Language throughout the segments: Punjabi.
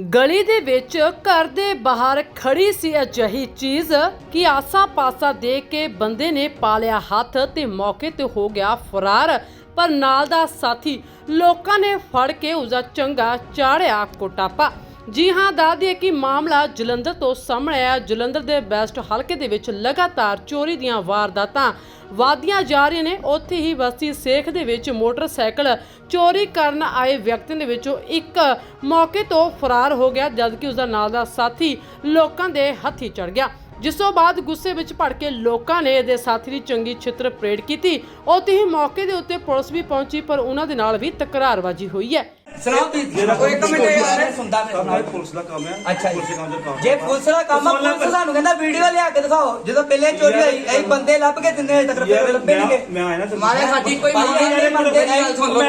ਗਲੀ ਦੇ ਵਿੱਚ ਘਰ ਦੇ ਬਾਹਰ ਖੜੀ ਸੀ ਅਜਿਹੀ ਚੀਜ਼ ਕਿ ਆਸਾ ਪਾਸਾ ਦੇਖ ਕੇ ਬੰਦੇ ਨੇ ਪਾਲਿਆ ਹੱਥ ਤੇ ਮੌਕੇ ਤੇ ਹੋ ਗਿਆ ਫਰਾਰ। ਪਰ ਨਾਲ ਦਾ ਸਾਥੀ ਲੋਕਾਂ ਨੇ ਫੜ ਕੇ ਉਸਦਾ ਚੰਗਾ ਚਾੜਿਆ ਕੋਟਾਪਾ। ਜੀ ਹਾਂ ਦੱਸਦੀ ਹੈ ਕਿ ਮਾਮਲਾ ਜਲੰਧਰ ਤੋਂ ਸਾਹਮਣੇ ਆਇਆ। ਜਲੰਧਰ ਦੇ ਬੈਸਟ ਹਲਕੇ ਦੇ ਵਿੱਚ ਲਗਾਤਾਰ ਚੋਰੀ ਦੀਆਂ ਵਾਰਦਾਤਾਂ ਵਾਦੀਆਂ ਜਾ ਰਹੀਆਂ ਨੇ। ਉੱਥੇ ਹੀ ਬਸਤੀ ਸੇਖ ਦੇ ਵਿੱਚ ਮੋਟਰਸਾਈਕਲ ਚੋਰੀ ਕਰਨ ਆਏ ਵਿਅਕਤੀ ਦੇ ਵਿੱਚੋਂ ਇੱਕ ਮੌਕੇ ਤੋਂ ਫਰਾਰ ਹੋ ਗਿਆ, ਜਦਕਿ ਉਸ ਦਾ ਨਾਲ ਦਾ ਸਾਥੀ ਲੋਕਾਂ ਦੇ ਹੱਥੀ ਚੜ ਗਿਆ। ਜਿਸ ਤੋਂ ਬਾਅਦ ਗੁੱਸੇ ਵਿੱਚ ਭੜ ਕੇ ਲੋਕਾਂ ਨੇ ਇਹਦੇ ਸਾਥੀ ਦੀ ਚੰਗੀ ਛਿੱਤਰ ਪਰੇਡ ਕੀਤੀ। ਉੱਥੇ ਹੀ ਮੌਕੇ ਦੇ ਉੱਤੇ ਪੁਲਿਸ ਵੀ ਪਹੁੰਚੀ, ਪਰ ਉਹਨਾਂ ਦੇ ਨਾਲ ਵੀ ਤਕਰਾਰਬਾਜ਼ੀ ਹੋਈ ਹੈ। ਸੁਣਾਓ ਤੁਸੀਂ ਉਹ ਇੱਕ ਮਿੰਟ ਯਾਰ ਸੁਣਦਾ ਕੰਮ ਮੇਰੇ ਹੈ ਪੁਲਿਸ ਦਾ ਕੰਮ ਹੈ ਅੱਛਾ ਪੁਲਿਸ ਦੇ ਕੰਮ ਜੀ ਜੇ ਪੁਲਿਸ ਦਾ ਕੰਮ ਆ ਪੁਲਿਸ ਸਾਨੂੰ ਕਹਿੰਦਾ ਵੀਡੀਓ ਲਿਆ ਕੇ ਦਿਖਾਓ। ਜਦੋਂ ਪਹਿਲੇ ਚੋਰੀ ਹੋਈ ਇਹ ਬੰਦੇ ਲੱਭ ਕੇ ਦਿੰਦੇ ਅਜੇ ਤੱਕ ਲੱਭੇ ਮੈਂ- ਆਇਆ ਨਾ ਮਾਰੇ ਸਾਡੀ ਕੋਈ ਨਹੀਂ ਸੁਣ ਲਓ।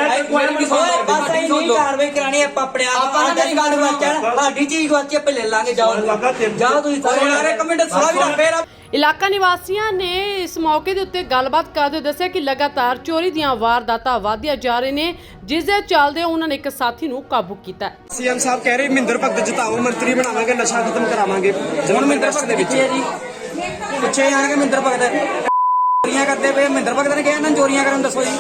ਬਸ ਨਹੀਂ ਕਾਰਵਾਈ ਕਰਾਣੀ ਆਪਾਂ ਆਪਣੇ ਆਪ ਆਪਾਂ ਨਾ ਮੇਰੀ ਗੱਲ ਵਾਚਣ ਸਾਡੀ ਚੀਜ਼ ਗਵਾਚੀ ਆਪੇ ਲੈ ਲਾਂਗੇ ਜਾਓ। ਜਾਓ ਤੁਸੀਂ ਸਾਰੇ। ਯਾਰ ਇੱਕ ਮਿੰਟ ਸੁਣਾ ਵੀ ਨਾ। ਫੇਰ ਇਲਾਕਾ ਨਿਵਾਸੀਆਂ ਨੇ ਇਸ ਮੌਕੇ ਦੇ ਉੱਤੇ ਗੱਲਬਾਤ ਕਰਦੇ ਹੋਏ ਦੱਸਿਆ ਕਿ ਲਗਾਤਾਰ ਚੋਰੀ ਦੀਆਂ ਵਾਰਦਾਤਾਂ ਵਧਦੀਆਂ ਜਾ ਰਹੀਆਂ ਨੇ ਜਿਸ ਦੇ ਚੱਲਦੇ ਉਹਨਾਂ ਨੇ ਇੱਕ ਸਾਥੀ ਨੂੰ ਕਾਬੂ ਕੀਤਾ ਹੈ। ਸੀਐਮ ਸਾਹਿਬ ਕਹਿ ਰਹੇ ਮਹਿੰਦਰ ਭਗਤ ਜਿਤਾਓ ਮੰਤਰੀ ਬਣਾਵਾਂਗੇ ਨਸ਼ਾ ਖਤਮ ਕਰਾਵਾਂਗੇ। ਹੁਣ ਮਿੰਦਰ ਭਗਤ ਦੇ ਵਿੱਚ। ਪਿੱਛੇ ਆਣਗੇ ਮਿੰਦਰ ਭਗਤ। ਚੋਰੀਆਂ ਕਰਦੇ ਪਏ ਮਿੰਦਰ ਭਗਤ ਨੇ ਕਿਹਾ ਇਹਨਾਂ ਨੂੰ ਚੋਰੀਆਂ ਕਰਨ ਦੱਸੋ ਜੀ।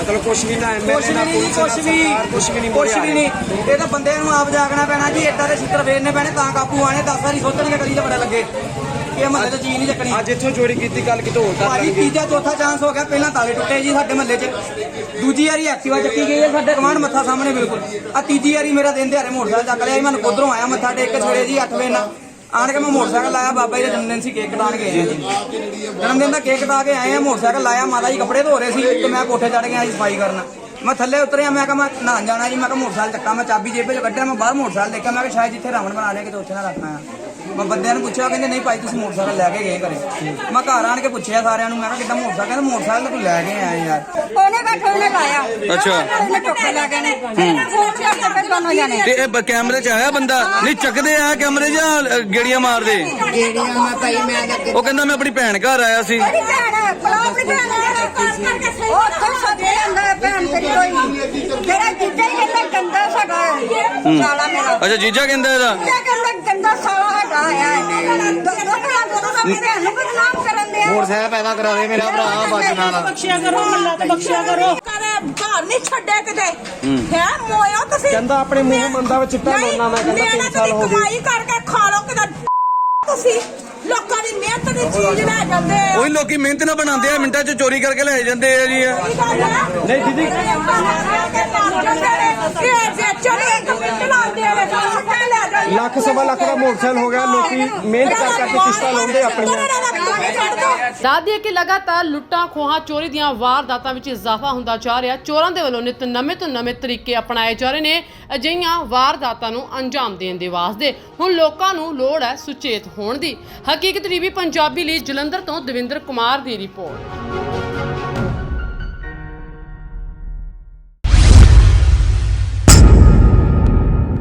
ਮਤਲਬ ਕੁਛ ਵੀ ਨਾ ਕੁਛ ਵੀ ਨਹੀਂ ਕੁਛ ਵੀ ਕੁਛ ਵੀ ਨਹੀਂ ਕੁਛ ਵੀ ਨਹੀਂ। ਇਹ। ਤਾਂ ਬੰਦੇ ਨੂੰ ਆਪ ਜਾਗਣਾ ਪੈਣਾ ਜੀ ਏਦਾਂ ਦੇ ਛਿੱਤਰ ਫੇਰਨੇ ਪੈਣੇ ਤਾਂ ਕਾਬੂ ਆਣੇ 10 ਵਾਰੀ ਸੋਚਣਗੇ ਕਦੀ ਤਾਂ ਬੜਾ ਲੱਗੇ। ਕਿ ਮਹੱਲੇ ਚੀਜ਼ ਨਹੀਂ ਚੱਕਣੀ। ਅੱਜ ਇੱਥੋਂ ਚੋਰੀ ਕੀਤੀ ਕੱਲ ਕਿਤੋਂ ਹੋਰ ਕਰ ਭਾਜੀ ਲਾਂਗੇ ਤੀਜਾ ਚੌਥਾ ਚਾਂਸ ਹੋ ਗਿਆ ਪਹਿਲਾਂ ਤਾਲੇ ਟੁੱਟੇ ਜੀ ਸਾਡੇ ਮਹੱਲੇ 'ਚ। ਦੂਜੀ ਵਾਰੀ ਐਕਟਿਵਾ ਚੱਕੀ ਗਈ ਹੈ ਸਾਡੇ ਕਮਾਂਡ ਮੱਥਾ ਸਾਹਮਣੇ ਬਿਲਕੁਲ। ਆ ਤੀਜੀ ਵਾਰੀ ਮੇਰਾ ਦਿਨ ਦਿਹਾੜੇ ਮੋਟਰਸਾਈਕਲ ਚੱਕ ਲਿਆ ਜੀ ਮੈਨੂੰ ਉਧਰੋਂ ਆਇਆ ਮੱਥਾ ਟੇਕ ਕੇ ਸਵੇਰੇ ਜੀ 8 ਵਜੇ ਨਾਲ। ਆਣ ਕੇ ਮੈਂ ਮੋਟਰਸਾਈਕਲ ਲਾਇਆ ਬਾਬਾ ਜੀ ਦਾ ਜਨਮ ਦਿਨ ਸੀ ਕੇਕ ਕਟਾਣ ਗਏ ਆ ਜੀ। ਜਨਮ ਦਿਨ ਦਾ ਕੇਕ ਕਟਾ ਕੇ ਆਏ ਆ ਮੋਟਰਸਾਈਕਲ ਲਾਇਆ ਮਾਤਾ ਜੀ ਕੱਪੜੇ ਧੋ ਰਹੇ ਸੀ ਤੇ ਮੈਂ ਕੋਠੇ ਚੜ ਗਿਆ ਜੀ ਸਫ਼ਾਈ ਕਰਨ। ਮੈਂ ਥੱਲੇ ਉਤਰਿਆ ਮੈਂ ਕਿਹਾ ਮੈਂ ਨਹਾਉਣ ਜਾਣਾ ਜੀ ਮੈਂ ਕਿਹਾ ਮੋਟਰਸਾਈਕਲ ਚੱਕਾ ਮੈਂ ਚਾਬੀ ਜੇਬੇ ਕੱਢਿਆ ਮੈਂ ਬਾਹਰ ਮੋਟਰਸਾਈਕਲ ਦੇਖਿਆ ਮੈਂ ਕਿਹਾ ਸ਼ਾਇਦ ਜਿੱਥੇ ਰਾਵਣ ਬਣਾ ਲਿਆ ਕਿਤੇ ਉੱਥੇ ਨਾ ਰੱਖਣਾ ਆ ਮੈਂ ਬੰਦਿਆਂ ਨੂੰ ਪੁੱਛਿਆ ਕਹਿੰਦੇ ਨਹੀਂ ਭਾਈ ਤੁਸੀਂ ਮੋਟਰਸਾਈਕਲ ਲੈ ਕੇ ਗਏ ਘਰੇ। ਮੈਂ ਘਰ ਆਣ ਕੇ ਪੁੱਛਿਆ ਸਾਰਿਆਂ ਨੂੰ ਮੈਂ ਕਿਹਾ ਕਿੱਦਾਂ ਮੋਟਰਸਾਈਕਲ? ਕਹਿੰਦੇ ਮੋਟਰਸਾਈਕਲ ਤਾਂ ਤੂੰ ਲੈ ਕੇ ਆਇਆ ਯਾਰ। ਉਹਨੇ ਬੈਠੇ ਉਹਨੇ ਲਾਇਆ। ਅੱਛਾ। ਉਹਨੇ ਟੋਕੇ ਲਾ ਗਏ ਨੇ ਫੋਨ ਚੱਕ ਕੇ ਦੋਨੋਂ ਜਾਣੇ। ਤੇ ਇਹ ਬ- ਕੈਮਰੇ 'ਚ ਆਇਆ ਬੰਦਾ? ਨਹੀਂ ਚੱਕਦੇ ਆ ਕੈਮਰੇ ਜਾਂ ਅ, ਗੇੜੀਆਂ ਮਾਰਦੇ? ਜਿਹੜੀਆਂ ਮੈਂ ਭਾਈ ਮੈਂ ਲੱਗੇ ਉਹ ਕਹਿੰਦਾ ਮੈਂ ਆਪਣੀ ਭੈਣ ਘਰ ਆਇਆ ਸੀ। ਮੇਰੀ ਭੈਣ ਭੈਣ ਕਰਕੇ ਉਹ ਤਾਂ ਸਦੇ ਅੰਦਰ ਭੈਣ ਤੇਰੀ ਕੋਈ ਜਿਹੜਾ ਜਿੱਦਾਂ ਹੀ ਕਹਿੰਦਾ ਗੰਦਾ ਸਾਡਾ ਸਾਲਾ ਮੇਰਾ। ਅੱਛਾ ਜੀਜਾ ਕਹਿੰਦਾ ਇਹਦਾ? ਇਹ ਕਹਿੰਦਾ ਗੰਦਾ ਸਾਲਾ ਆ ਦੋ ਨੂੰ ਕਰਨ ਦੇ ਮੋਟਰਸਾਈਕਲ ਪੈਦਾ ਕਰਾ ਦੇ ਮੇਰਾ ਭਰਾ ਬਚਣਾ ਨਾ ਬਖਸ਼ਿਆ ਕਰੋ ਮੱਲਾ ਤੇ ਬਖਸ਼ਿਆ ਕਰੋ। ਕਰੇ ਘਰ ਨਹੀਂ ਛੱਡੇ ਕਿਤੇ। ਹੈ। ਮੋਇਓ ਤੁਸੀਂ? ਕਹਿੰਦਾ ਆਪਣੇ ਮੂੰਹ ਮੰਦਾ ਵਿੱਚ ਚਿੱਟਾ ਲਾਉਣਾ ਮੈਂ ਕਹਿੰਦਾ ਨਿਆਣਾ 3 ਸਾਲ ਹੋ ਗਏ। ਕਮਾਈ ਕਰਕੇ ਖਾ ਲਓ ਕਿਦਾ ਤੁਸੀਂ। ਲੋਕਾਂ ਦੀ ਮਿਹਨਤ ਦੀ ਚੀਜ਼ ਲੈ ਜਾਂਦੇ ਹੋ ਉਹੀ ਲੋਕੀ ਮਿਹਨਤ ਨਾਲ ਬਣਾਉਂਦੇ ਆ ਮਿੰਟਾਂ 'ਚ ਚੋਰੀ ਕਰਕੇ ਲੈ ਜਾਂਦੇ ਆ ਜੀ। ਨਹੀਂ ਦੀਦੀ ਇਹ ਜੇ ਚੋਰੀ ਇੱਕ ਮਿੰਟ ਲਾਉਂਦੇ ਆ ਸਾਰੇ ਲੈ ਜਾਂਦੇ ਲੱਖ, ਸਵਾ ਲੱਖ ਦਾ ਮੋਟਰਸਾਈਕਲ ਹੋ ਗਿਆ, ਲੋਕੀ ਮਿਹਨਤ ਕਰ ਕਰਕੇ ਕਿਸ਼ਤਾਂ ਲਾਉਂਦੇ ਆਪਣੀਆਂ। ਦੱਸਦੀ ਹੈ ਕਿ ਲਗਾਤਾਰ ਲੁੱਟਾਂ, ਖੋਹਾਂ, ਚੋਰੀ ਦੀਆਂ ਵਾਰਦਾਤਾਂ ਵਿੱਚ ਇਜ਼ਾਫਾ ਹੁੰਦਾ ਜਾ ਰਿਹਾ। ਚੋਰਾਂ ਦੇ ਵੱਲੋਂ ਨਿਤ ਨਵੇਂ ਤੋਂ ਨਵੇਂ ਤਰੀਕੇ ਅਪਣਾਏ ਜਾ ਰਹੇ ਨੇ, ਅਜਿਹੀਆਂ ਵਾਰਦਾਤਾਂ ਨੂੰ ਅੰਜਾਮ ਦੇਣ ਦੇ ਵਾਸਤੇ। ਹੁਣ ਲੋਕਾਂ ਨੂੰ ਲੋੜ ਹੈ ਸੁਚੇਤ ਹੋਣ ਦੀ। ਹਕੀਕਤ ਟੀਵੀ ਪੰਜਾਬੀ ਲਈ ਜਲੰਧਰ ਤੋਂ ਦਵਿੰਦਰ ਕੁਮਾਰ ਦੀ ਰਿਪੋਰਟ।